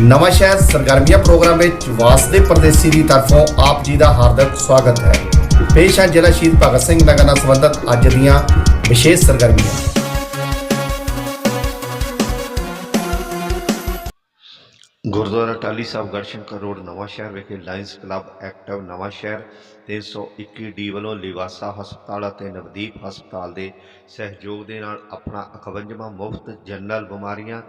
ਨਵਾਂ ਸ਼ਹਿਰ ਸਰਗਰਮੀਆਂ ਪ੍ਰੋਗਰਾਮ ਵਿੱਚ ਵਾਸਦੇ ਪਰਦੇਸੀ ਦੀ ਤਰਫੋਂ ਆਪ ਜੀ ਦਾ ਹਾਰਦਿਕ ਸਵਾਗਤ ਹੈ। ਪੇਸ਼ ਹੈ ਜ਼ਿਲ੍ਹਾ ਸ਼ਹੀਦ ਭਗਤ ਸਿੰਘ ਨਗਰ ਨਾਲ ਸੰਬੰਧਿਤ ਅੱਜ ਦੀਆਂ ਵਿਸ਼ੇਸ਼ ਸਰਗਰਮੀਆਂ। ਗੁਰਦੁਆਰਾ ਟਾਲੀ ਸਾਹਿਬ ਗੜਸ਼ੰਕਰ ਰੋਡ, ਨਵਾਂ ਸ਼ਹਿਰ ਵਿਖੇ ਲਾਇਨਸ ਕਲੱਬ ਐਕਟਿਵ ਨਵਾਂ ਸ਼ਹਿਰ 321 ਡੀ ਵੱਲੋਂ ਲਿਵਾਸਾ ਹਸਪਤਾਲ ਅਤੇ ਨਵਦੀਪ ਹਸਪਤਾਲ ਦੇ ਸਹਿਯੋਗ ਦੇ ਨਾਲ ਆਪਣਾ 51ਵਾਂ ਮੁਫਤ ਜਨਰਲ ਬਿਮਾਰੀਆਂ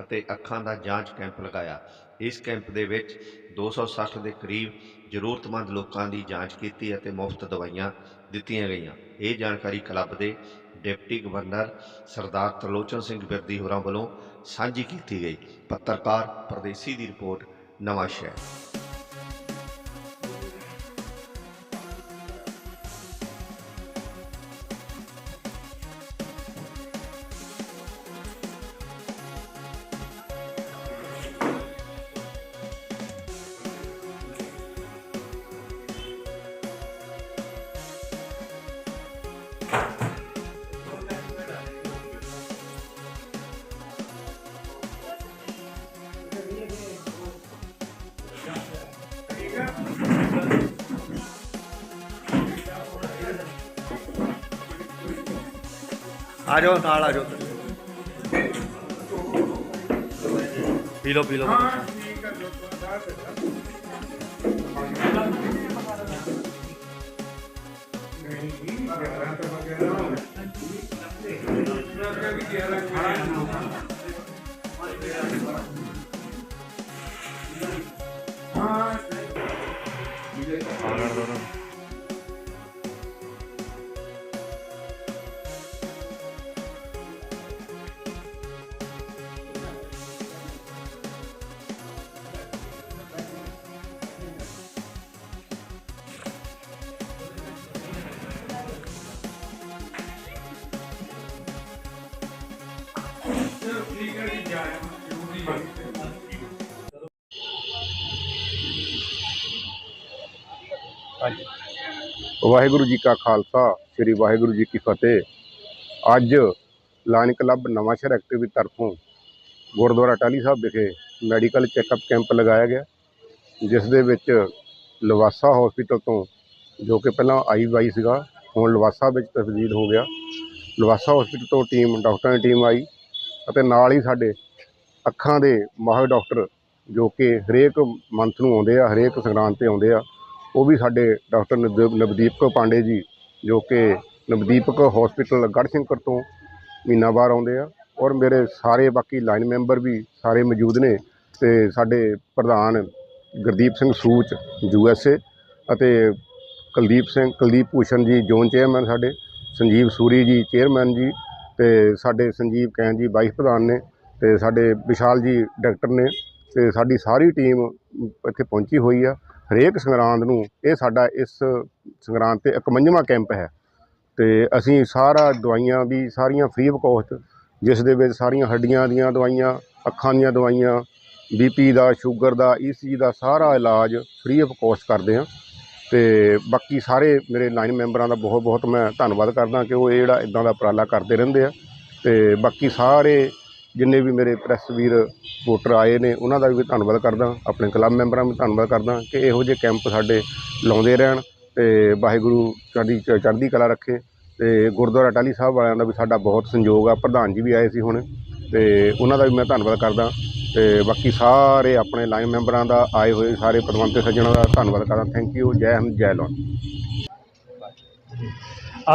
ਅਤੇ ਅੱਖਾਂ ਦਾ ਜਾਂਚ ਕੈਂਪ ਲਗਾਇਆ। ਇਸ ਕੈਂਪ ਦੇ ਵਿੱਚ 260 ਦੇ ਕਰੀਬ ਜ਼ਰੂਰਤਮੰਦ ਲੋਕਾਂ ਦੀ ਜਾਂਚ ਕੀਤੀ ਅਤੇ ਮੁਫਤ ਦਵਾਈਆਂ ਦਿੱਤੀਆਂ ਗਈਆਂ। ਇਹ ਜਾਣਕਾਰੀ ਕਲੱਬ ਦੇ ਡਿਪਟੀ ਗਵਰਨਰ ਸਰਦਾਰ ਤਰਲੋਚਨ ਸਿੰਘ ਬਿਰਦੀ ਹੋਰਾਂ ਵੱਲੋਂ ਸਾਂਝੀ ਕੀਤੀ ਗਈ। ਪੱਤਰਕਾਰ ਪਰਦੇਸੀ ਦੀ ਰਿਪੋਰਟ ਨਵਾਂ ਸ਼ਹਿਰ ਆ ਜਾਓ ਨਾਲ ਆ ਜਾਓ ਪੀ ਲਓ ਪੀ ਲਓ। ਵਾਹਿਗੁਰੂ ਜੀ ਕਾ ਖਾਲਸਾ, ਸ੍ਰੀ ਵਾਹਿਗੁਰੂ ਜੀ ਕੀ ਫਤਿਹ। ਅੱਜ ਲਾਇਨ ਕਲੱਬ ਨਵਾਂਸ਼ਹਿਰ ਐਕਟਿਵ ਦੀ ਤਰਫੋਂ ਗੁਰਦੁਆਰਾ ਟਾਲੀ ਸਾਹਿਬ ਵਿਖੇ ਮੈਡੀਕਲ ਚੈੱਕਅਪ ਕੈਂਪ ਲਗਾਇਆ ਗਿਆ, ਜਿਸ ਦੇ ਵਿੱਚ ਲਵਾਸਾ ਹਸਪੀਟਲ ਤੋਂ ਜੋ ਕਿ ਪਹਿਲਾਂ ਆਈਵਾਈ ਸੀਗਾ, ਹੁਣ ਲਵਾਸਾ ਵਿੱਚ ਤਬਦੀਲ ਹੋ ਗਿਆ। ਲਵਾਸਾ ਹਸਪੀਟਲ ਤੋਂ ਟੀਮ, ਡਾਕਟਰਾਂ ਦੀ ਟੀਮ ਆਈ ਅਤੇ ਨਾਲ ਹੀ ਸਾਡੇ ਅੱਖਾਂ ਦੇ ਮਾਹਰ ਡਾਕਟਰ ਜੋ ਕਿ ਹਰੇਕ ਮੰਥ ਨੂੰ ਆਉਂਦੇ ਆ, ਹਰੇਕ ਸੰਗਰਾਂਦ ਤੇ ਆਉਂਦੇ ਆ ਉਹ ਵੀ ਸਾਡੇ ਡਾਕਟਰ ਨਵ- ਨਵਦੀਪਕ ਪਾਂਡੇ ਜੀ, ਜੋ ਕਿ ਨਵਦੀਪਕ ਹਸਪੀਟਲ ਗੜ੍ਹਸ਼ੰਕਰ ਤੋਂ ਮਹੀਨਾਵਾਰ ਆਉਂਦੇ ਆ। ਔਰ ਮੇਰੇ ਸਾਰੇ ਬਾਕੀ ਲਾਈਨ ਮੈਂਬਰ ਵੀ ਸਾਰੇ ਮੌਜੂਦ ਨੇ ਤੇ ਸਾਡੇ ਪ੍ਰਧਾਨ Gurdeep Singh Sooch U S A ਅਤੇ ਕੁਲਦੀਪ ਸਿੰਘ, ਕੁਲਦੀਪ ਭੂਸ਼ਣ ਜੀ, ਜ਼ੋਨ ਚੇਅਰਮੈਨ ਸਾਡੇ, ਸੰਜੀਵ ਸੂਰੀ ਜੀ ਚੇਅਰਮੈਨ ਜੀ ਤੇ ਸਾਡੇ ਸੰਜੀਵ ਕੈਨ ਜੀ ਵਾਈਸ ਪ੍ਰਧਾਨ ਨੇ ਤੇ ਸਾਡੇ ਵਿਸ਼ਾਲ ਜੀ, ਡਾਕਟਰ ਨੇ ਤੇ ਸਾਡੀ ਸਾਰੀ ਟੀਮ ਇੱਥੇ ਪਹੁੰਚੀ ਹੋਈ ਆ। ਹਰੇਕ ਸੰਗਰਾਂਦ ਨੂੰ ਇਹ ਸਾਡਾ ਇਸ ਸੰਗਰਾਂਦ ਤੇ 51ਵਾਂ ਕੈਂਪ ਹੈ। ਤੇ ਅਸੀਂ ਸਾਰਾ ਦਵਾਈਆਂ ਵੀ, ਸਾਰੀਆਂ ਫ੍ਰੀ ਆਫ ਕੋਸਟ ਜਿਸ ਦੇ ਵਿੱਚ ਸਾਰੀਆਂ ਹੱਡੀਆਂ ਦੀਆਂ ਦਵਾਈਆਂ, ਅੱਖਾਂ ਦੀਆਂ ਦਵਾਈਆਂ ਬੀਪੀ ਦਾ ਸ਼ੂਗਰ ਦਾ ਈਸੀਜੀ ਦਾ ਸਾਰਾ ਇਲਾਜ ਫ੍ਰੀ ਆਫ ਕੋਸਟ ਕਰਦੇ ਹਾਂ। ਤੇ ਬਾਕੀ ਸਾਰੇ ਮੇਰੇ ਲਾਈਨ ਮੈਂਬਰਾਂ ਦਾ ਬਹੁਤ ਬਹੁਤ ਮੈਂ ਧੰਨਵਾਦ ਕਰਦਾ ਕਿ ਉਹ ਇਹ ਜਿਹੜਾ ਇਦਾਂ ਦਾ ਉਪਰਾਲਾ ਕਰਦੇ ਰਹਿੰਦੇ ਆ। ਤੇ ਬਾਕੀ ਸਾਰੇ ਜਿੰਨੇ ਵੀ ਮੇਰੇ ਪ੍ਰੈਸ ਵੀਰ ਵੋਟਰ ਆਏ ਨੇ, ਉਹਨਾਂ ਦਾ ਵੀ ਧੰਨਵਾਦ ਕਰਦਾ, ਆਪਣੇ ਕਲੱਬ ਮੈਂਬਰਾਂ ਦਾ ਵੀ ਧੰਨਵਾਦ ਕਰਦਾ ਕਿ ਇਹੋ ਜਿਹੇ ਕੈਂਪ ਸਾਡੇ ਲਾਉਂਦੇ ਰਹਿਣ ਅਤੇ ਵਾਹਿਗੁਰੂ ਚੜ੍ਹਦੀ ਚੜ੍ਹਦੀ ਕਲਾ ਰੱਖੇ ਅਤੇ ਗੁਰਦੁਆਰਾ ਟਾਹਲੀ ਸਾਹਿਬ ਵਾਲਿਆਂ ਦਾ ਵੀ ਸਾਡਾ ਬਹੁਤ ਸੰਯੋਗ ਆ। ਪ੍ਰਧਾਨ ਜੀ ਵੀ ਆਏ ਸੀ ਹੁਣ ਅਤੇ ਉਹਨਾਂ ਦਾ ਵੀ ਮੈਂ ਧੰਨਵਾਦ ਕਰਦਾ ਅਤੇ ਬਾਕੀ ਸਾਰੇ ਆਪਣੇ ਲਾਈਨ ਮੈਂਬਰਾਂ ਦਾ, ਆਏ ਹੋਏ ਸਾਰੇ ਪਦਵੰਤੇ ਸੱਜਣਾਂ ਦਾ ਧੰਨਵਾਦ ਕਰਦਾ। ਥੈਂਕ ਯੂ ਜੈ ਹਿੰਦ, ਜੈ ਲੋਨ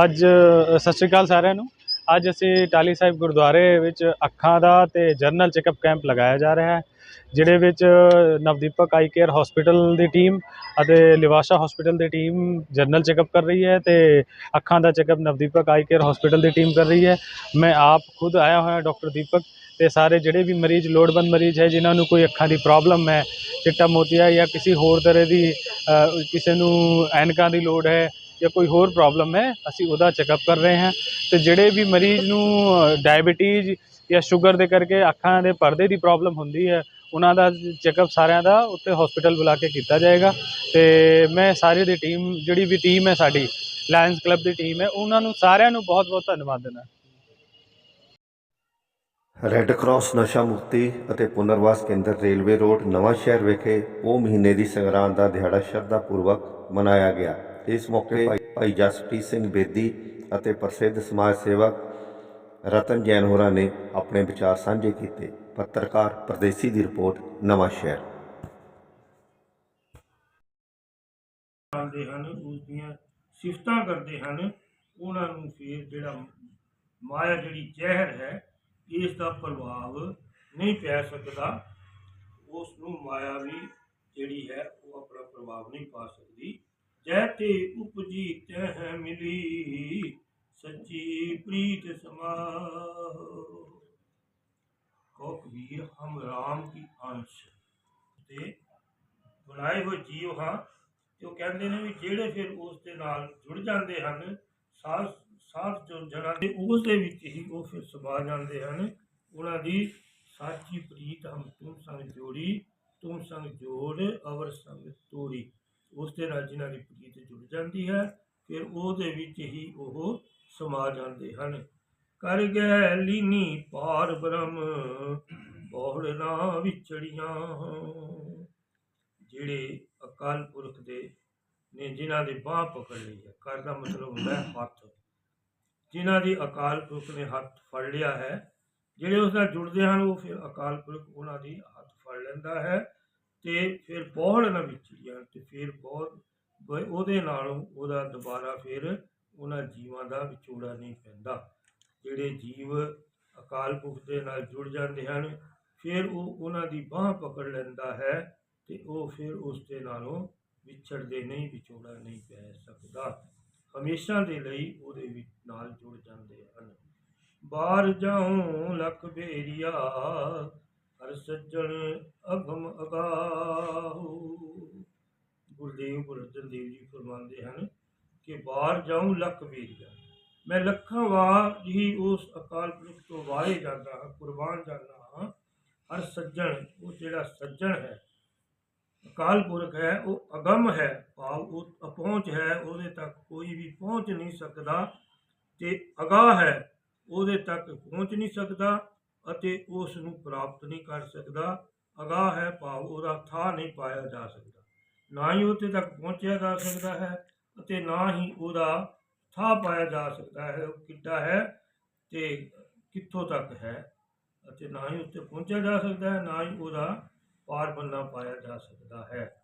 ਅੱਜ ਸਤਿ ਸ਼੍ਰੀ ਅਕਾਲ ਸਾਰਿਆਂ ਨੂੰ। ਅੱਜ ਅਸੀਂ ਟਾਲੀ ਸਾਹਿਬ ਗੁਰਦੁਆਰੇ ਵਿੱਚ ਅੱਖਾਂ ਦਾ ਤੇ ਜਰਨਲ ਚੈੱਕਅਪ ਕੈਂਪ ਲਗਾਇਆ ਜਾ ਰਿਹਾ ਹੈ ਜਿਹੜੇ ਵਿੱਚ ਨਵਦੀਪਕ ਆਈ ਕੇਅਰ ਹਸਪੀਟਲ ਦੀ ਟੀਮ ਅਤੇ ਲਿਵਾਸ਼ਾ ਹਸਪੀਟਲ ਦੀ ਟੀਮ ਜਰਨਲ ਚੈੱਕਅਪ ਕਰ ਰਹੀ ਹੈ ਤੇ ਅੱਖਾਂ ਦਾ checkup Navdeepak Eye Care Hospital ਦੀ ਟੀਮ ਕਰ ਰਹੀ ਹੈ। ਮੈਂ ਆਪ ਖੁਦ ਆਇਆ ਹੋਇਆ ਡਾਕਟਰ ਦੀਪਕ ਤੇ ਸਾਰੇ ਜਿਹੜੇ ਵੀ ਮਰੀਜ਼, ਲੋੜਵੰਦ ਮਰੀਜ਼ ਹੈ, ਜਿਨ੍ਹਾਂ ਨੂੰ ਕੋਈ ਅੱਖਾਂ ਦੀ ਪ੍ਰੋਬਲਮ ਹੈ, ਚਿੱਟਾ ਮੋਤੀਆ ਜਾਂ ਕਿਸੇ ਹੋਰ ਤਰ੍ਹਾਂ ਦੀ ਕਿਸੇ ਨੂੰ ਐਨਕਾਂ ਦੀ ਲੋੜ ਹੈ ਜਾਂ ਕੋਈ ਹੋਰ ਪ੍ਰੋਬਲਮ ਹੈ, ਅਸੀਂ ਉਹਦਾ ਚੈੱਕਅਪ ਕਰ ਰਹੇ ਹਾਂ। ਤੇ ਜਿਹੜੇ ਵੀ ਮਰੀਜ਼ ਨੂੰ ਡਾਇਬੀਟੀਜ਼ ਜਾਂ ਸ਼ੂਗਰ ਦੇ ਕਰਕੇ ਅੱਖਾਂ ਦੇ ਪਰਦੇ ਦੀ ਪ੍ਰੋਬਲਮ ਹੁੰਦੀ ਹੈ, ਉਹਨਾਂ ਦਾ ਚੈੱਕਅਪ ਸਾਰਿਆਂ ਦਾ ਉੱਥੇ ਹਸਪੀਟਲ ਬੁਲਾ ਕੇ ਕੀਤਾ ਜਾਏਗਾ। ਤੇ ਮੈਂ ਸਾਰੀ ਦੀ ਟੀਮ ਜਿਹੜੀ ਵੀ ਟੀਮ ਹੈ ਸਾਡੀ ਲਾਇਨਸ ਕਲੱਬ ਦੀ ਟੀਮ ਹੈ, ਉਹਨਾਂ ਨੂੰ ਸਾਰਿਆਂ ਨੂੰ ਬਹੁਤ ਬਹੁਤ ਧੰਨਵਾਦ ਦਿੰਦਾ। ਰੈੱਡ ਕਰਾਸ ਨਸ਼ਾ ਮੁਕਤੀ ਅਤੇ ਪੁਨਰਵਾਸ ਕੇਂਦਰ ਰੇਲਵੇ ਰੋਡ ਨਵਾਂ ਸ਼ਹਿਰ ਵਿਖੇ ਉਹ ਮਹੀਨੇ ਦੀ ਸੰਗਰਾਂਦ ਦਾ ਦਿਹਾੜਾ ਸ਼ਰਧਾ ਪੂਰਵਕ ਮਨਾਇਆ ਗਿਆ। ਇਸ ਮੌਕੇ ਭਾਈ- ਜਸਪ੍ਰੀਤ ਸਿੰਘ ਬੇਦੀ ਅਤੇ ਪ੍ਰਸਿੱਧ ਸਮਾਜ ਸੇਵਕ ਰਤਨ ਜੈਨ ਹੋਰਾਂ ਨੇ ਆਪਣੇ ਵਿਚਾਰ ਸਾਂਝੇ ਕੀਤੇ। ਪੱਤਰਕਾਰ ਪਰਦੇਸੀ ਦੀ ਰਿਪੋਰਟ, ਨਵਾਂ ਸ਼ਹਿਰ। ਕਰਦੇ ਹਨ, ਉਸ ਦੀਆਂ ਸਿਫਤਾਂ ਕਰਦੇ ਹਨ। ਉਹਨਾਂ ਨੂੰ ਫਿਰ ਜਿਹੜਾ ਮਾਇਆ ਜਿਹੜੀ ਜ਼ਹਿਰ ਹੈ, ਇਸ ਦਾ ਪ੍ਰਭਾਵ ਨਹੀਂ ਪੈ ਸਕਦਾ। ਉਸ ਨੂੰ ਮਾਇਆ ਵੀ ਜਿਹੜੀ ਹੈ, ਉਹ ਆਪਣਾ ਪ੍ਰਭਾਵ ਨਹੀਂ ਪਾ ਸਕਦੀ। ਜੈ ਤੇ ਉਪਜੀ ਤਹਿ ਮਿਲੀ, ਸੱਚੀ ਪ੍ਰੀਤ ਸਮਾਹੁ। ਕੋ ਕਬੀਰ, ਹਮ ਰਾਮ ਕੀ ਅੰਸ਼। ਤੇ ਬਣਾਏ ਹੋਏ ਜੀਵ ਹਾਂ, ਤੇ ਉਹ ਕਹਿੰਦੇ ਨੇ ਵੀ ਜਿਹੜੇ ਫਿਰ ਉਸ ਦੇ ਨਾਲ ਜੁੜ ਜਾਂਦੇ ਹਨ ਸਾਥ ਸਾਥ ਜੋ ਜਨਾਂ ਦੇ, ਉਸ ਦੇ ਵਿੱਚ ਹੀ ਉਹ ਫਿਰ ਸਮਾ ਜਾਂਦੇ ਹਨ। ਉਹਨਾਂ ਦੀ ਸਾਚੀ ਪ੍ਰੀਤ ਹਮ ਤੁਮ ਸੰਗ ਜੋੜੀ, ਤੁਮ ਸੰਗ ਜੋੜ, ਅਵਰ ਸੰਗ ਤੋੜੀ। ਉਸ ਦੇ ਨਾਲ ਜਿਨ੍ਹਾਂ ਦੀ ਪ੍ਰੀਤ ਜੁੜ ਜਾਂਦੀ ਹੈ ਫਿਰ ਉਹਦੇ ਵਿੱਚ ਹੀ ਉਹ ਸਮਾ ਜਾਂਦੇ ਹਨ। ਕਰ ਗਏ ਲੀਨੀ ਪਾਰ ਬ੍ਰਹਮ, ਬਹੁੜ ਨਾ ਵਿਛੜੀਆਂ। ਜਿਹੜੇ ਅਕਾਲ ਪੁਰਖ ਦੇ ਨੇ, ਜਿਨ੍ਹਾਂ ਦੇ ਬਾਹ ਪਕੜ ਲਈ ਹੈ। ਕਰ ਦਾ ਮਤਲਬ ਹੁੰਦਾ ਹੈ ਹੱਥ। ਜਿਨ੍ਹਾਂ ਦੀ ਅਕਾਲ ਪੁਰਖ ਨੇ ਹੱਥ ਫੜ ਲਿਆ ਹੈ, ਜਿਹੜੇ ਉਸ ਨਾਲ ਜੁੜਦੇ ਹਨ, ਉਹ ਫਿਰ ਅਕਾਲ ਪੁਰਖ ਉਹਨਾਂ ਦੀ ਹੱਥ ਫੜ ਲੈਂਦਾ ਹੈ। ਤੇ ਫਿਰ ਪੌੜ ਨਾ ਵਿਚੜੀਆਂ ਤੇ ਫਿਰ ਬਹੁਤ ਉਹਦੇ ਨਾਲੋਂ ਉਹਦਾ ਦੁਬਾਰਾ ਫਿਰ ਉਹਨਾਂ ਜੀਵਾਂ ਦਾ ਵਿਛੋੜਾ ਨਹੀਂ ਪੈਂਦਾ। ਜਿਹੜੇ ਜੀਵ ਅਕਾਲ ਪੁਰਖ ਦੇ ਨਾਲ ਜੁੜ ਜਾਂਦੇ ਹਨ, ਫਿਰ ਉਹ ਉਹਨਾਂ ਦੀ ਬਾਹ ਪਕੜ ਲੈਂਦਾ ਹੈ ਤੇ ਉਹ ਫਿਰ ਉਸ ਦੇ ਨਾਲੋਂ ਵਿਛੜਦੇ ਨਹੀਂ, ਵਿਛੋੜਾ ਨਹੀਂ ਪੈ ਸਕਦਾ। ਹਮੇਸ਼ਾ ਦੇ ਲਈ ਉਹਦੇ ਵਿੱਚ ਨਾਲ ਜੁੜ ਜਾਂਦੇ ਹਨ। ਬਾਹਰ ਜਾਉ ਲਖ ਬੇਰੀਆ ਹਰ ਸੱਜਣ ਅਗਮ ਅਗਾਹੂ ਗੁਰਦੇਵ ਗੁਰਜਨ ਦੇਵ ਜੀ ਫਰਮਾਉਂਦੇ ਹਨ ਕਿ ਬਾਹਰ ਜਾਉ ਲੱਖ ਬੇਰੀਆ ਮੈਂ ਲੱਖਾਂ ਵਾਰ ਹੀ ਉਸ ਅਕਾਲ ਪੁਰਖ ਤੋਂ ਵਾਰੇ ਜਾਂਦਾ ਹਾਂ, ਕੁਰਬਾਨ ਜਾਂਦਾ ਹਾਂ। ਹਰ ਸੱਜਣ ਉਹ ਜਿਹੜਾ ਸੱਜਣ ਹੈ, ਅਕਾਲ ਪੁਰਖ ਹੈ, ਉਹ ਅਗਮ ਹੈ, ਭਾਵ ਉਹ ਅਪਹੁੰਚ ਹੈ, ਉਹਦੇ ਤੱਕ ਕੋਈ ਵੀ ਪਹੁੰਚ ਨਹੀਂ ਸਕਦਾ। ਤੇ ਅਗਾਹ ਹੈ, ਉਹਦੇ ਤੱਕ ਪਹੁੰਚ ਨਹੀਂ ਸਕਦਾ। ਅਤੇ ਉਸ ਨੂੰ ਪ੍ਰਾਪਤ ਨਹੀਂ ਕਰ ਸਕਦਾ, ਅਗਾਹ ਹੈ ਭਾਵ ਉਹਦਾ ਥਾਂ ਨਹੀਂ ਪਾਇਆ ਜਾ ਸਕਦਾ। ਨਾ ਹੀ ਉੱਥੇ ਤੱਕ ਪਹੁੰਚਿਆ ਜਾ ਸਕਦਾ ਹੈ ਅਤੇ ਨਾ ਹੀ ਉਹਦਾ ਥਾਂ ਪਾਇਆ ਜਾ ਸਕਦਾ ਹੈ। ਉਹ ਕਿੱਡਾ ਹੈ ਤੇ ਕਿੱਥੋਂ ਤੱਕ ਹੈ? ਅਤੇ ਨਾ ਹੀ ਉੱਤੇ ਪਹੁੰਚਿਆ ਜਾ ਸਕਦਾ ਹੈ, ਨਾ ਹੀ ਉਹਦਾ ਪਾਰ ਬੰਨਾ ਪਾਇਆ ਜਾ ਸਕਦਾ ਹੈ।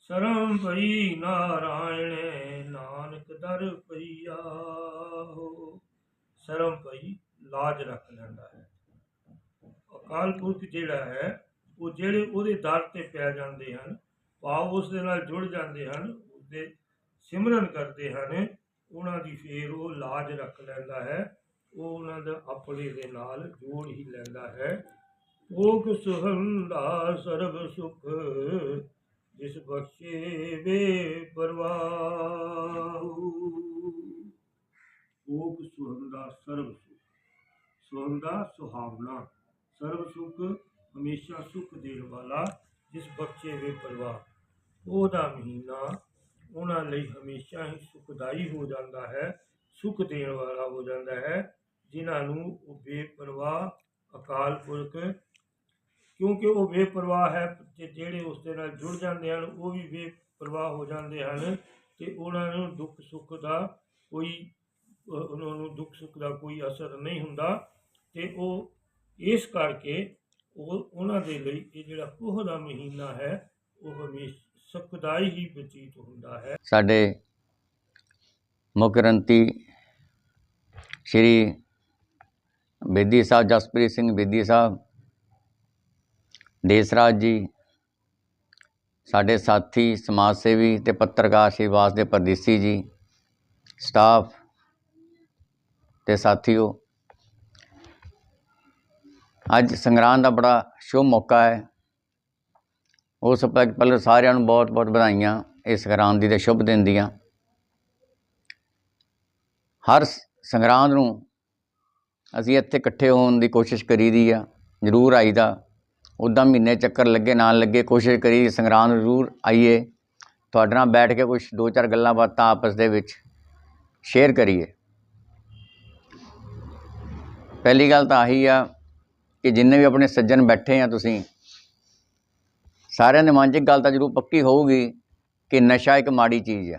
ਸਰਮ ਭਈ ਨਾਰਾਇਣ, ਨਾਨਕ ਦਰ ਪਈਆ ਹੋ। ਸਰਮ ਭਈ ਲਾਜ ਰੱਖ ਲੈਂਦਾ ਹੈ। ਅਕਾਲ ਪੁਰਖ ਜਿਹੜਾ ਹੈ, ਉਹ ਜਿਹੜੇ ਉਹਦੇ ਦਰ ਤੇ ਪੈ ਜਾਂਦੇ ਹਨ, ਭਾਵ ਉਸ ਦੇ ਨਾਲ ਜੁੜ ਜਾਂਦੇ ਹਨ, ਉਸਦੇ ਸਿਮਰਨ ਕਰਦੇ ਹਨ, ਉਹਨਾਂ ਦੀ ਫੇਰ ਉਹ ਲਾਜ ਰੱਖ ਲੈਂਦਾ ਹੈ, ਉਹ ਉਹਨਾਂ ਦਾ ਆਪਣੇ ਦੇ ਨਾਲ ਜੋੜ ਹੀ ਲੈਂਦਾ ਹੈ। ਭੋਗ ਸੁਹੰਦਾ ਸਰਬ ਸੁਖ, ਜਿਸ ਬਖਸ਼ੇ ਵੇ ਪਰਵਾਹ। ਭੋਗ ਸੁਹੰਦਾ ਸਰਬ ਸੁਖ, ਸੁਹੰਦਾ ਸੁਹਾਵਣਾ ਸਰਬ ਸੁਖ ਹਮੇਸ਼ਾ ਸੁਖ ਦੇਣ ਵਾਲਾ ਜਿਸ ਬਖਸ਼ੇ ਵੇ ਪਰਵਾਹ ਉਹਦਾ ਮਹੀਨਾ ਉਹਨਾਂ ਲਈ ਹਮੇਸ਼ਾ ਹੀ ਸੁਖਦਾਈ ਹੋ ਜਾਂਦਾ ਹੈ ਸੁਖ ਦੇਣ ਵਾਲਾ ਹੋ ਜਾਂਦਾ ਹੈ ਜਿਨ੍ਹਾਂ ਨੂੰ ਉਹ ਬੇਪਰਵਾਹ ਅਕਾਲ ਪੁਰਖ ਕਿਉਂਕਿ ਉਹ ਬੇਪਰਵਾਹ ਹੈ ਤੇ ਜਿਹੜੇ ਉਸ ਦੇ ਨਾਲ ਜੁੜ ਜਾਂਦੇ ਹਨ, ਉਹ ਵੀ ਬੇਪਰਵਾਹ ਹੋ ਜਾਂਦੇ ਹਨ ਤੇ ਉਹਨਾਂ ਨੂੰ ਦੁੱਖ ਸੁੱਖ ਦਾ ਕੋਈ ਉਹਨਾਂ ਨੂੰ ਦੁੱਖ ਸੁੱਖ ਦਾ ਕੋਈ ਅਸਰ ਨਹੀਂ ਹੁੰਦਾ ਤੇ ਉਹ ਇਸ ਕਰਕੇ ਉਹ ਉਹਨਾਂ ਦੇ ਲਈ ਇਹ ਜਿਹੜਾ ਪੋਹ ਦਾ ਮਹੀਨਾ ਹੈ, ਉਹ ਹਮੇਸ਼ਾ ਸੁਖਦਾਈ ਹੀ ਬਤੀਤ ਹੁੰਦਾ ਹੈ। ਸਾਡੇ ਮੁੱਖ ਗ੍ਰੰਥੀ ਸ਼੍ਰੀ ਬੇਦੀ ਸਾਹਿਬ, ਜਸਪ੍ਰੀਤ ਸਿੰਘ ਬੇਦੀ ਸਾਹਿਬ ਦੇਸਰਾਜ ਜੀ ਸਾਡੇ ਸਾਥੀ, ਸਮਾਜ ਸੇਵੀ ਤੇ ਪੱਤਰਕਾਰ ਸ਼੍ਰੀ ਵਾਸਦੇ ਪਰਦੇਸੀ ਜੀ ਸਟਾਫ ਤੇ ਸਾਥੀਓ, ਅੱਜ ਸੰਗਰਾਂਦ ਦਾ ਬੜਾ ਸ਼ੁਭ ਮੌਕਾ ਹੈ। ਉਸ ਤੋਂ ਪਹਿ- ਪਹਿਲਾਂ ਸਾਰਿਆਂ ਨੂੰ ਬਹੁਤ ਬਹੁਤ ਵਧਾਈਆਂ ਇਸ ਸੰਗਰਾਂਦ ਦੀ ਤੇ ਸ਼ੁਭ ਦਿਨ ਦੀਆਂ। ਹਰ ਸੰਗਰਾਂਦ ਨੂੰ ਅਸੀਂ ਇੱਥੇ ਇਕੱਠੇ ਹੋਣ ਦੀ ਕੋਸ਼ਿਸ਼ ਕਰੀਦੀ ਆ, ਜ਼ਰੂਰ ਆਈਦਾ। ਉੱਦਾਂ ਮਹੀਨੇ ਚੱਕਰ ਲੱਗੇ ਨਾ ਲੱਗੇ, ਕੋਸ਼ਿਸ਼ ਕਰੀ, ਸੰਗਰਾਂਦ ਜ਼ਰੂਰ ਆਈਏ। ਤੁਹਾਡੇ ਨਾਲ ਬੈਠ ਕੇ ਕੁਛ ਦੋ ਚਾਰ ਗੱਲਾਂ ਬਾਤਾਂ ਆਪਸ ਦੇ ਵਿੱਚ ਸ਼ੇਅਰ ਕਰੀਏ। ਪਹਿਲੀ ਗੱਲ ਤਾਂ ਆਹੀ ਆ ਕਿ ਜਿੰਨੇ ਵੀ ਆਪਣੇ ਸੱਜਣ ਬੈਠੇ ਆ ਤੁਸੀਂ, ਸਾਰਿਆਂ ਦੇ ਮਨ 'ਚ ਗੱਲ ਤਾਂ ਜ਼ਰੂਰ ਪੱਕੀ ਹੋਊਗੀ ਕਿ ਨਸ਼ਾ ਇੱਕ ਮਾੜੀ ਚੀਜ਼ ਆ।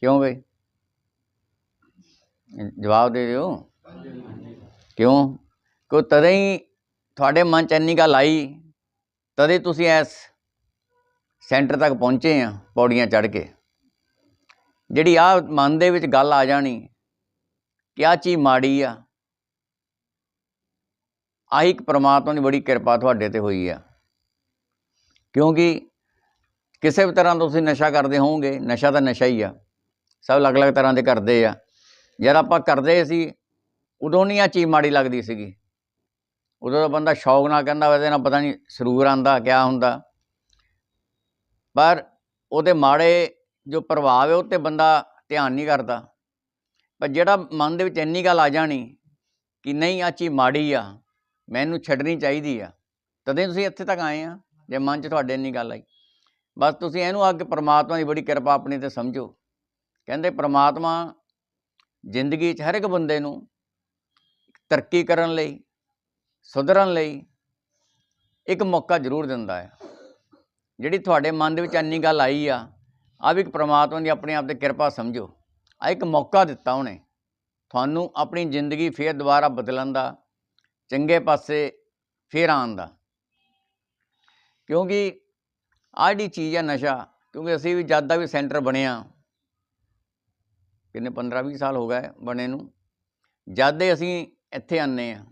ਕਿਉਂ ਬਈ? ਜਵਾਬ ਦੇ ਦਿਓ। ਕਿਉਂ? ਕਿਉਂ? ਤਦੇ ਹੀ ਤੁਹਾਡੇ ਮਨ 'ਚ ਇੰਨੀ ਗੱਲ ਆਈ, ਤਦੇ ਤੁਸੀਂ ਇਸ ਸੈਂਟਰ ਤੱਕ ਪਹੁੰਚੇ ਆ, ਪੌੜੀਆਂ ਚੜ੍ਹ ਕੇ। ਜਿਹੜੀ ਆ ਮਨ ਦੇ ਵਿੱਚ ਗੱਲ ਆ ਜਾਣੀ ਕਿ ਆ ਚੀਜ਼ ਮਾੜੀ ਆ, ਆਹੀ ਇੱਕ ਪ੍ਰਮਾਤਮਾ ਦੀ ਬੜੀ ਕਿਰਪਾ ਤੁਹਾਡੇ ਤੇ ਹੋਈ ਆ। ਕਿਉਂਕਿ ਕਿਸੇ ਵੀ ਤਰ੍ਹਾਂ ਦਾ ਤੁਸੀਂ ਨਸ਼ਾ ਕਰਦੇ ਹੋਵੋਗੇ, ਨਸ਼ਾ ਤਾਂ ਨਸ਼ਾ ਹੀ ਆ। ਸਭ ਅਲੱਗ-ਅਲੱਗ ਤਰ੍ਹਾਂ ਦੇ ਕਰਦੇ ਆ। ਯਾਰ ਆਪਾਂ ਕਰਦੇ ਸੀ, ਉਦੋਂ ਨਹੀਂ ਆ ਚੀਜ਼ ਮਾੜੀ ਲੱਗਦੀ ਸੀਗੀ। ਉਦੋਂ ਤਾਂ ਬੰਦਾ ਸ਼ੌਕ ਨਾਲ ਕਹਿੰਦਾ ਵੈਸੇ ਨਾ ਪਤਾ ਨਹੀਂ ਸਰੂਰ ਆਂਦਾ, ਕਿਆ ਹੁੰਦਾ। ਪਰ ਉਹਦੇ ਮਾੜੇ ਜੋ ਪ੍ਰਭਾਵ ਹੈ, ਉਹ ਤੇ ਬੰਦਾ ਧਿਆਨ ਨਹੀਂ ਕਰਦਾ। ਪਰ ਜਿਹੜਾ ਮਨ ਦੇ ਵਿੱਚ ਇੰਨੀ ਗੱਲ ਆ ਜਾਣੀ ਕਿ ਨਹੀਂ ਆ ਚੀਜ਼ ਮਾੜੀ ਆ, ਮੈਨੂੰ ਛੱਡਣੀ ਚਾਹੀਦੀ ਆ, ਤਦੇ ਤੁਸੀਂ ਇੱਥੇ ਤੱਕ ਆਏ ਆ, ਜੇ ਮਨ 'ਚ ਤੁਹਾਡੇ ਇੰਨੀ ਗੱਲ ਆਈ। ਬਸ ਤੁਸੀਂ ਇਹਨੂੰ ਅੱਗੇ ਪ੍ਰਮਾਤਮਾ ਦੀ ਬੜੀ ਕਿਰਪਾ ਆਪਣੀ ਤੇ ਸਮਝੋ। ਕਹਿੰਦੇ ਪ੍ਰਮਾਤਮਾ ਜ਼ਿੰਦਗੀ 'ਚ ਹਰ ਇੱਕ ਬੰਦੇ ਨੂੰ ਤਰੱਕੀ ਕਰਨ ਲਈ ਸੁਧਰਨ ਲਈ ਇੱਕ ਮੌਕਾ ਜ਼ਰੂਰ ਦਿੰਦਾ ਹੈ। ਜਿਹੜੀ ਤੁਹਾਡੇ ਮਨ ਦੇ ਵਿੱਚ ਇੰਨੀ ਗੱਲ ਆਈ ਆ ਆ ਵੀ ਇੱਕ ਪ੍ਰਮਾਤਮਾ ਦੀ ਆਪਣੇ ਆਪ ਤੇ ਕਿਰਪਾ ਸਮਝੋ। ਆ ਇੱਕ ਮੌਕਾ ਦਿੱਤਾ ਉਹਨੇ। ਤੁਹਾਨੂੰ ਆਪਣੀ ਜ਼ਿੰਦਗੀ ਫੇਰ ਦੁਬਾਰਾ ਬਦਲਣ ਦਾ, ਚੰਗੇ ਪਾਸੇ ਫੇਰ ਆਉਣ ਦਾ। ਕਿਉਂਕਿ ਆਹ ਜਿਹੜੀ ਚੀਜ਼ ਹੈ ਨਸ਼ਾ, ਕਿਉਂਕਿ ਅਸੀਂ ਵੀ ਜਦ ਦਾ ਵੀ ਸੈਂਟਰ ਬਣਿਆ, ਕਿੰਨੇ 15 20 ਸਾਲ ਹੋ ਗਏ ਬਣੇ ਨੂੰ, ਜਦ ਦੇ ਅਸੀਂ ਇੱਥੇ ਆਨੇ ਆ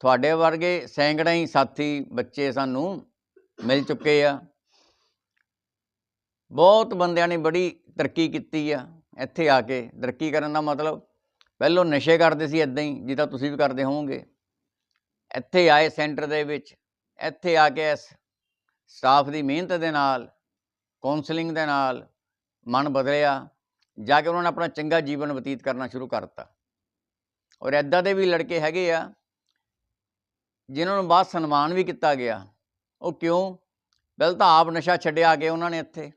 ਤੁਹਾਡੇ ਵਰਗੇ ਸੈਂਕੜੇ ਹੀ ਸਾਥੀ ਬੱਚੇ ਸਾਨੂੰ ਮਿਲ ਚੁੱਕੇ ਆ। ਬਹੁਤ ਬੰਦਿਆਂ ਨੇ ਬੜੀ ਤਰੱਕੀ ਕੀਤੀ ਆ ਇੱਥੇ ਆ ਕੇ। ਤਰੱਕੀ ਕਰਨ ਦਾ ਮਤਲਬ ਪਹਿਲੋਂ ਨਸ਼ੇ ਕਰਦੇ ਸੀ ਇਦਾਂ ਹੀ, ਜਿੱਦਾਂ ਤੁਸੀਂ ਵੀ ਕਰਦੇ ਹੋਵੋਗੇ। ਇੱਥੇ ਆਏ ਸੈਂਟਰ ਦੇ ਵਿੱਚ, ਇੱਥੇ ਆ ਕੇ ਇਸ ਸਟਾਫ ਦੀ ਮਿਹਨਤ ਦੇ ਨਾਲ ਕਾਉਂਸਲਿੰਗ ਦੇ ਨਾਲ ਮਨ ਬਦਲਿਆ। ਜਾ ਕੇ ਉਹਨਾਂ ਨੇ ਆਪਣਾ ਚੰਗਾ ਜੀਵਨ ਬਤੀਤ ਕਰਨਾ ਸ਼ੁਰੂ ਕਰਤਾ। ਔਰ ਐਦਾਂ ਦੇ ਵੀ ਲੜਕੇ ਹੈਗੇ ਆ ਜਿਨ੍ਹਾਂ ਨੂੰ ਬਾਅਦ ਸਨਮਾਨ ਵੀ ਕੀਤਾ ਗਿਆ। ਉਹ ਕਿਉਂ? ਪਹਿਲਾਂ ਤਾਂ ਆਪ ਨਸ਼ਾ ਛੱਡਿਆ ਆ ਕੇ ਉਹਨਾਂ ਨੇ ਇੱਥੇ।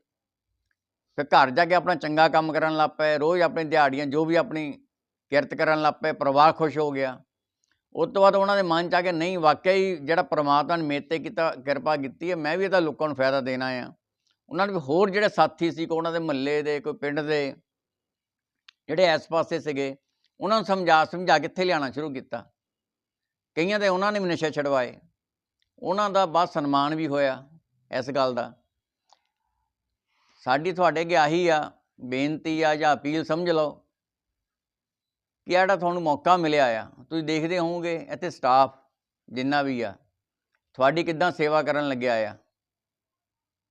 ਫਿਰ ਘਰ ਜਾ ਕੇ ਆਪਣਾ ਚੰਗਾ ਕੰਮ ਕਰਨ ਲੱਗ ਪਏ। ਰੋਜ਼ ਆਪਣੀ ਦਿਹਾੜੀਆਂ, ਜੋ ਵੀ ਆਪਣੀ ਕਿਰਤ ਕਰਨ ਲੱਗ ਪਏ, ਪਰਿਵਾਰ ਖੁਸ਼ ਹੋ ਗਿਆ। ਉਸ ਤੋਂ ਬਾਅਦ ਉਹਨਾਂ ਦੇ ਮਨ ਚ ਆ ਕੇ ਨਹੀਂ, ਵਾਕਿਆ ਹੀ ਜਿਹੜਾ ਪ੍ਰਮਾਤਮਾ ਨੇ ਮੇਰੇ ਤੇ ਕੀਤਾ, ਕਿਰਪਾ ਕੀਤੀ ਹੈ, ਮੈਂ ਵੀ ਇਹਦਾ ਲੋਕਾਂ ਨੂੰ ਫਾਇਦਾ ਦੇਣਾ ਆ ਉਹਨਾਂ ਨੇ ਵੀ ਹੋਰ ਜਿਹੜੇ ਸਾਥੀ ਸੀ, ਕੋਈ ਉਹਨਾਂ ਦੇ ਮਹੱਲੇ ਦੇ, ਕੋਈ ਪਿੰਡ ਦੇ, ਜਿਹੜੇ ਇਸ ਪਾਸੇ ਸੀਗੇ, ਉਹਨਾਂ ਨੂੰ ਸਮਝਾ ਸਮਝਾ ਕਿੱਥੇ ਇੱਥੇ ਲਿਆਉਣਾ ਸ਼ੁਰੂ ਕੀਤਾ। ਕਈਆਂ ਦੇ ਉਹਨਾਂ ਨੇ ਵੀ ਨਸ਼ੇ ਛਡਵਾਏ। ਉਹਨਾਂ ਦਾ ਬਾਅਦ ਸਨਮਾਨ ਵੀ ਹੋਇਆ ਇਸ ਗੱਲ ਦਾ। ਸਾਡੀ ਤੁਹਾਡੇ ਅੱਗੇ ਆਹੀ ਆ, ਬੇਨਤੀ ਆ ਜਾਂ ਅਪੀਲ ਸਮਝ ਲਓ ਕਿ ਜਿਹੜਾ ਤੁਹਾਨੂੰ ਮੌਕਾ ਮਿਲਿਆ ਆ, ਤੁਸੀਂ ਦੇਖਦੇ ਹੋਵੋਗੇ ਇੱਥੇ ਸਟਾਫ ਜਿੰਨਾ ਵੀ ਆ, ਤੁਹਾਡੀ ਕਿੱਦਾਂ ਸੇਵਾ ਕਰਨ ਲੱਗਿਆ ਆ।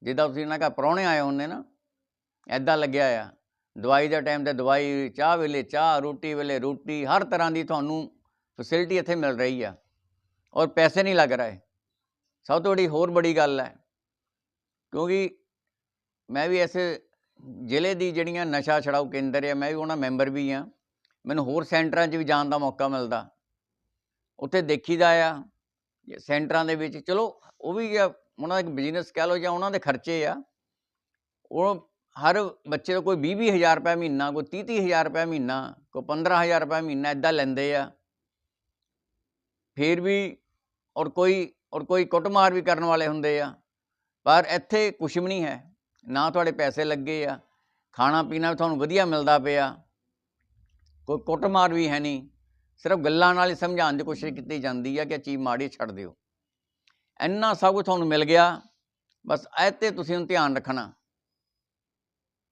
ਜਿੱਦਾਂ ਤੁਸੀਂ ਇਹਨਾਂ ਘਰ ਪ੍ਰਾਹੁਣੇ ਆਏ ਹੁੰਦੇ ਨਾ ਐਦਾਂ ਲੱਗਿਆ ਆ। ਦਵਾਈ ਦੇ ਟਾਈਮ ਤੇ ਦਵਾਈ, ਚਾਹ ਵੇਲੇ ਚਾਹ, ਰੋਟੀ ਵੇਲੇ ਰੋਟੀ, ਹਰ ਤਰ੍ਹਾਂ ਦੀ ਤੁਹਾਨੂੰ ਫੈਸਿਲਿਟੀ ਇੱਥੇ ਮਿਲ ਰਹੀ ਆ ਔਰ ਪੈਸੇ ਨਹੀਂ ਲੱਗ ਰਹੇ। ਸਭ ਤੋਂ ਵੱਡੀ ਹੋਰ ਬੜੀ ਗੱਲ ਹੈ, ਕਿਉਂਕਿ ਮੈਂ ਵੀ ਇਸ ਜ਼ਿਲ੍ਹੇ ਦੀ ਜਿਹੜੀਆਂ ਨਸ਼ਾ ਛਡਾਊ ਕੇਂਦਰ ਆ, ਮੈਂ ਵੀ ਉਹਨਾਂ ਮੈਂਬਰ ਵੀ ਆ ਮੈਨੂੰ ਹੋਰ ਸੈਂਟਰਾਂ 'ਚ ਵੀ ਜਾਣ ਦਾ ਮੌਕਾ ਮਿਲਦਾ। ਉੱਥੇ ਦੇਖੀਦਾ ਆ ਸੈਂਟਰਾਂ ਦੇ ਵਿੱਚ, ਚਲੋ ਉਹ ਵੀ ਉਹਨਾਂ ਦਾ ਇੱਕ ਬਿਜ਼ਨਸ ਕਹਿ ਲਓ ਜਾਂ ਉਹਨਾਂ ਦੇ ਖਰਚੇ ਆ, ਉਹ ਹਰ ਬੱਚੇ ਦਾ ਕੋਈ 20 ਹਜ਼ਾਰ ਰੁਪਏ ਮਹੀਨਾ, ਕੋਈ 30 ਹਜ਼ਾਰ ਰੁਪਏ ਮਹੀਨਾ, ਕੋਈ 15000 ਰੁਪਏ ਮਹੀਨਾ ਇਦਾਂ ਲੈਂਦੇ ਆ। ਫਿਰ ਵੀ ਔਰ ਕੋਈ ਔਰ ਕੋਈ ਕੁੱਟਮਾਰ ਵੀ ਕਰਨ ਵਾਲੇ ਹੁੰਦੇ ਆ। ਪਰ ਇੱਥੇ ਕੁਛ ਵੀ ਨਹੀਂ ਹੈ। ਨਾ ਤੁਹਾਡੇ ਪੈਸੇ ਲੱਗੇ ਆ। ਖਾਣਾ ਪੀਣਾ ਵੀ ਤੁਹਾਨੂੰ ਵਧੀਆ ਮਿਲਦਾ ਪਿਆ। ਕੋਈ ਕੁੱਟਮਾਰ ਵੀ ਹੈ ਨਹੀਂ। ਸਿਰਫ ਗੱਲਾਂ ਨਾਲ ਹੀ ਸਮਝਾਉਣ ਦੀ ਕੋਸ਼ਿਸ਼ ਕੀਤੀ ਜਾਂਦੀ ਆ ਕਿ ਇਹ ਚੀਜ਼ ਮਾੜੀ ਛੱਡ ਦਿਓ। ਇੰਨਾ ਸਭ ਕੁਝ ਤੁਹਾਨੂੰ ਮਿਲ ਗਿਆ। ਬਸ ਇਹ 'ਤੇ ਤੁਸੀਂ ਹੁਣ ਧਿਆਨ ਰੱਖਣਾ।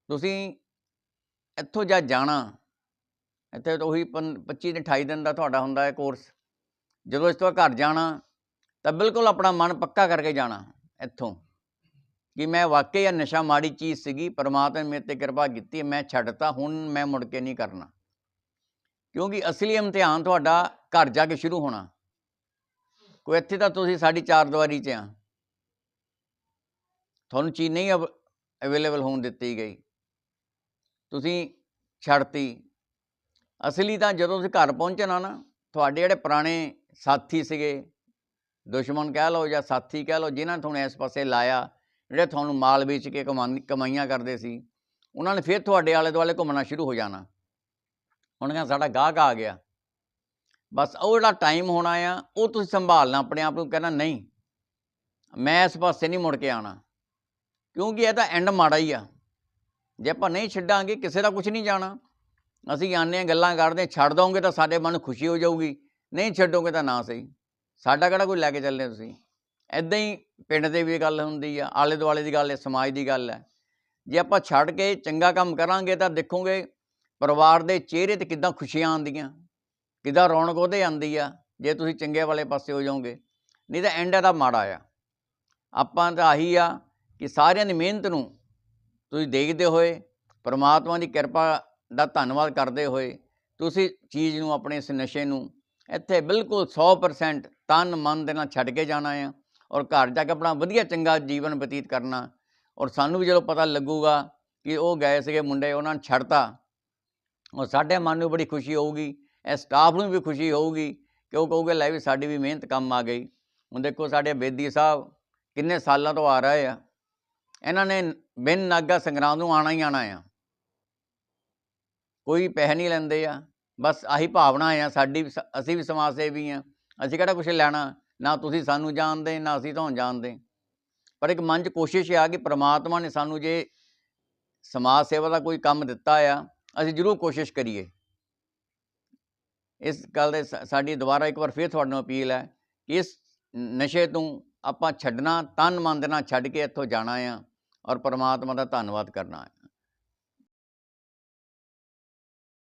ਤੁਸੀਂ ਇੱਥੋਂ ਜਾ ਜਾਣਾ, ਇੱਥੇ ਤਾਂ ਉਹੀ 25 ਤੇ 28 ਦਿਨ ਦਾ ਤੁਹਾਡਾ ਹੁੰਦਾ ਹੈ ਕੋਰਸ ਜਦੋਂ ਇਸ ਤੋਂ ਘਰ ਜਾਣਾ, ਤਾਂ ਬਿਲਕੁਲ ਆਪਣਾ ਮਨ ਪੱਕਾ ਕਰਕੇ ਜਾਣਾ ਇੱਥੋਂ। ਕਿ ਮੈਂ ਵਾਕਈ ਇਹ ਨਸ਼ਾ ਮਾੜੀ ਚੀਜ਼ ਸੀਗੀ, ਪਰਮਾਤਮਾ ਨੇ ਮੇਰੇ ਤੇ ਕਿਰਪਾ ਕੀਤੀ ਮੈਂ ਛੱਡਤਾ, ਹੁਣ ਮੈਂ ਮੁੜ ਕੇ ਨਹੀਂ ਕਰਨਾ। ਕਿਉਂਕਿ ਅਸਲੀ ਇਮਤਿਹਾਨ ਤੁਹਾਡਾ ਘਰ ਜਾ ਕੇ ਸ਼ੁਰੂ ਹੋਣਾ। ਕੋਈ ਇੱਥੇ ਤਾਂ ਤੁਸੀਂ ਸਾਡੀ ਚਾਰ ਦੀਵਾਰੀ 'ਚ ਆ। ਤੁਹਾਨੂੰ ਚੀਜ਼ ਨਹੀਂ ਅਵੇਲੇਬਲ ਹੋਣ ਦਿੱਤੀ ਗਈ। ਤੁਸੀਂ ਛੱਡਤੀ। ਅਸਲੀ ਤਾਂ ਜਦੋਂ ਤੁਸੀਂ ਘਰ ਪਹੁੰਚਣਾ ਨਾ ਤੁਹਾਡੇ ਜਿਹੜੇ ਪੁਰਾਣੇ ਸਾਥੀ ਸੀਗੇ, ਦੁਸ਼ਮਣ ਕਹਿ ਲਓ ਜਾਂ ਸਾਥੀ ਕਹਿ ਲਓ, ਜਿਨ੍ਹਾਂ ਨੇ ਤੁਹਾਨੂੰ ਇਸ ਪਾਸੇ ਲਾਇਆ, ਜਿਹੜੇ ਤੁਹਾਨੂੰ ਮਾਲ ਵੇਚ ਕੇ ਕਮਾਨ- ਕਮਾਈਆਂ ਕਰਦੇ ਸੀ, ਉਹਨਾਂ ਨੇ ਫਿਰ ਤੁਹਾਡੇ ਆਲੇ ਦੁਆਲੇ ਘੁੰਮਣਾ ਸ਼ੁਰੂ ਹੋ ਜਾਣਾ। ਹੁਣ ਕਹਿੰਦਾ ਸਾਡਾ ਗਾਹਕ ਆ ਗਿਆ। ਬਸ ਉਹ ਜਿਹੜਾ ਟਾਈਮ ਹੋਣਾ ਆ ਉਹ ਤੁਸੀਂ ਸੰਭਾਲਣਾ ਆਪਣੇ ਆਪ ਨੂੰ ਕਹਿਣਾ ਨਹੀਂ, ਮੈਂ ਇਸ ਪਾਸੇ ਨਹੀਂ ਮੁੜ ਕੇ ਆਣਾ ਕਿਉਂਕਿ ਇਹ ਤਾਂ ਐਂਡ ਮਾੜਾ ਹੀ ਆ। ਜੇ ਆਪਾਂ ਨਹੀਂ ਛੱਡਾਂਗੇ, ਕਿਸੇ ਦਾ ਕੁਝ ਨਹੀਂ ਜਾਣਾ। ਅਸੀਂ ਆਉਂਦੇ ਹਾਂ, ਗੱਲਾਂ ਕਰਦੇ ਛੱਡ ਦੋਗੇ ਤਾਂ ਸਾਡੇ ਮਨ ਨੂੰ ਖੁਸ਼ੀ ਹੋ ਜਾਊਗੀ। ਨਹੀਂ ਛੱਡੋਗੇ ਤਾਂ ਨਾ ਸਹੀ। ਸਾਡਾ ਕਿਹੜਾ ਕੋਈ ਲੈ ਕੇ ਚੱਲੇ ਤੁਸੀਂ? ਐਦਾਂ ਹੀ ਪਿੰਡ ਦੇ ਵੀ ਗੱਲ ਹੁੰਦੀ ਆ ਆਲੇ ਦੁਆਲੇ ਦੀ ਗੱਲ ਹੈ, ਸਮਾਜ ਦੀ ਗੱਲ ਹੈ। ਜੇ ਆਪਾਂ ਛੱਡ ਕੇ ਚੰਗਾ ਕੰਮ ਕਰਾਂਗੇ ਤਾਂ ਦੇਖੋਗੇ ਪਰਿਵਾਰ ਦੇ ਚਿਹਰੇ ਤੇ ਕਿੱਦਾਂ ਖੁਸ਼ੀਆਂ ਆਉਂਦੀਆਂ, ਕਿੱਦਾਂ ਰੌਣਕ ਉਹਦੇ ਆਉਂਦੀ ਆ, ਜੇ ਤੁਸੀਂ ਚੰਗੇ ਵਾਲੇ ਪਾਸੇ ਹੋ ਜਾਓਗੇ। ਨਹੀਂ ਤਾਂ ਐਂਡ ਇਹਦਾ ਮਾੜਾ ਆ। ਆਪਾਂ ਤਾਂ ਆਹੀ ਆ ਕਿ ਸਾਰਿਆਂ ਦੀ ਮਿਹਨਤ ਨੂੰ ਤੁਸੀਂ ਦੇਖਦੇ ਹੋਏ, ਪਰਮਾਤਮਾ ਦੀ ਕਿਰਪਾ ਦਾ ਧੰਨਵਾਦ ਕਰਦੇ ਹੋਏ ਤੁਸੀਂ ਚੀਜ਼ ਨੂੰ ਆਪਣੇ ਇਸ ਨਸ਼ੇ ਨੂੰ ਇੱਥੇ ਬਿਲਕੁਲ 100% ਤਨ ਮਨ ਦੇ ਨਾਲ ਛੱਡ ਕੇ ਜਾਣਾ ਆ ਔਰ ਘਰ ਜਾ ਕੇ ਆਪਣਾ ਵਧੀਆ ਚੰਗਾ ਜੀਵਨ ਬਤੀਤ ਕਰਨਾ। ਔਰ ਸਾਨੂੰ ਵੀ ਜਦੋਂ ਪਤਾ ਲੱਗੂਗਾ ਕਿ ਉਹ ਗਏ ਸੀਗੇ ਮੁੰਡੇ, ਉਹਨਾਂ ਨੇ ਛੱਡਤਾ ਔਰ ਸਾਡੇ ਮਨ ਨੂੰ ਬੜੀ ਖੁਸ਼ੀ ਹੋਊਗੀ, ਇਹ ਸਟਾਫ ਨੂੰ ਵੀ ਖੁਸ਼ੀ ਹੋਊਗੀ ਕਿ ਉਹ ਕਹੂਗੇ, ਲੈ ਵੀ ਸਾਡੀ ਵੀ ਮਿਹਨਤ ਕੰਮ ਆ ਗਈ। ਹੁਣ ਦੇਖੋ ਸਾਡੇ ਬੇਦੀ ਸਾਹਿਬ ਕਿੰਨੇ ਸਾਲਾਂ ਤੋਂ ਆ ਰਹੇ ਆ। ਇਹਨਾਂ ਨੇ ਬਿਨ ਨਾਗਾ ਸੰਗਰਾਮ ਨੂੰ ਆਣਾ ਹੀ ਆਣਾ ਆ। ਕੋਈ ਪੈਸੇ ਨਹੀਂ ਲੈਂਦੇ ਆ। ਬਸ ਆਹੀ ਭਾਵਨਾ ਆ, ਸਾਡੀ ਵੀ ਸ- ਅਸੀਂ ਵੀ ਸਮਾਜ ਸੇਵੀ ਆ। ਅਸੀਂ ਕਿਹੜਾ ਕੁਝ ਲੈਣਾ? ਨਾ ਤੁਸੀਂ ਸਾਨੂੰ ਜਾਣਦੇ, ਨਾ ਅਸੀਂ ਤੁਹਾਨੂੰ ਜਾਣਦੇ। ਪਰ ਇੱਕ ਮਨ 'ਚ ਕੋਸ਼ਿਸ਼ ਆ ਕਿ ਪ੍ਰਮਾਤਮਾ ਨੇ ਸਾਨੂੰ ਜੇ ਸਮਾਜ ਸੇਵਾ ਦਾ ਕੋਈ ਕੰਮ ਦਿੱਤਾ ਆ, ਅਸੀਂ ਜ਼ਰੂਰ ਕੋਸ਼ਿਸ਼ ਕਰੀਏ। ਇਸ ਗੱਲ ਦੇ ਸਾ- ਸਾਡੀ ਦੁਬਾਰਾ ਇੱਕ ਵਾਰ ਫਿਰ ਤੁਹਾਡੇ ਨੂੰ ਅਪੀਲ ਹੈ ਕਿ ਇਸ ਨਸ਼ੇ ਤੋਂ ਆਪਾਂ ਛੱਡਣਾ, ਤਨ ਮਨ ਦੇ ਨਾਲ ਛੱਡ ਕੇ ਇੱਥੋਂ ਜਾਣਾ ਆ ਔਰ ਪਰਮਾਤਮਾ ਦਾ ਧੰਨਵਾਦ ਕਰਨਾ ਹੈ